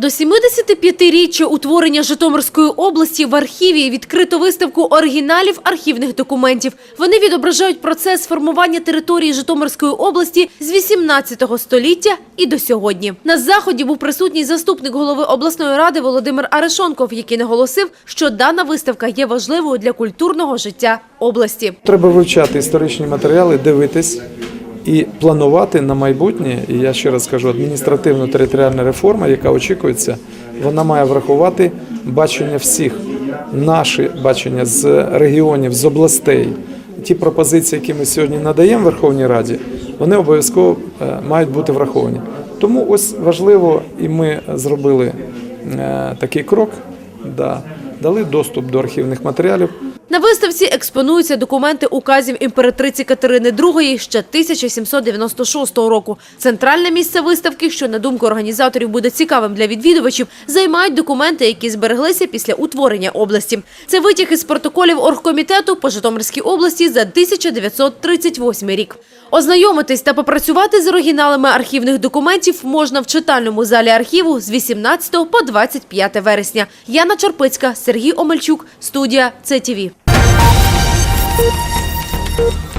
До 75-річчя утворення Житомирської області в архіві відкрито виставку оригіналів архівних документів. Вони відображають процес формування території Житомирської області з 18 століття і до сьогодні. На заході був присутній заступник голови обласної ради Володимир Арешонков, який наголосив, що дана виставка є важливою для культурного життя області. Треба вивчати історичні матеріали, дивитись і планувати на майбутнє. І я ще раз кажу, адміністративно-територіальна реформа, яка очікується, вона має врахувати бачення всіх, наші бачення з регіонів, з областей. Ті пропозиції, які ми сьогодні надаємо Верховній Раді, вони обов'язково е, мають бути враховані. Тому ось важливо, і ми зробили е, такий крок, да, дали доступ до архівних матеріалів. Виставці експонуються документи указів імператриці Катерини II ще 1796 року. Центральне місце виставки, що на думку організаторів буде цікавим для відвідувачів, займають документи, які збереглися після утворення області. Це витяг із протоколів оргкомітету по Житомирській області за 1938 рік. Ознайомитись та попрацювати з оригіналами архівних документів можна в читальному залі архіву з 18 по 25 вересня. Яна Чарпицька, Сергій Омельчук, студія ЦТВ. thank you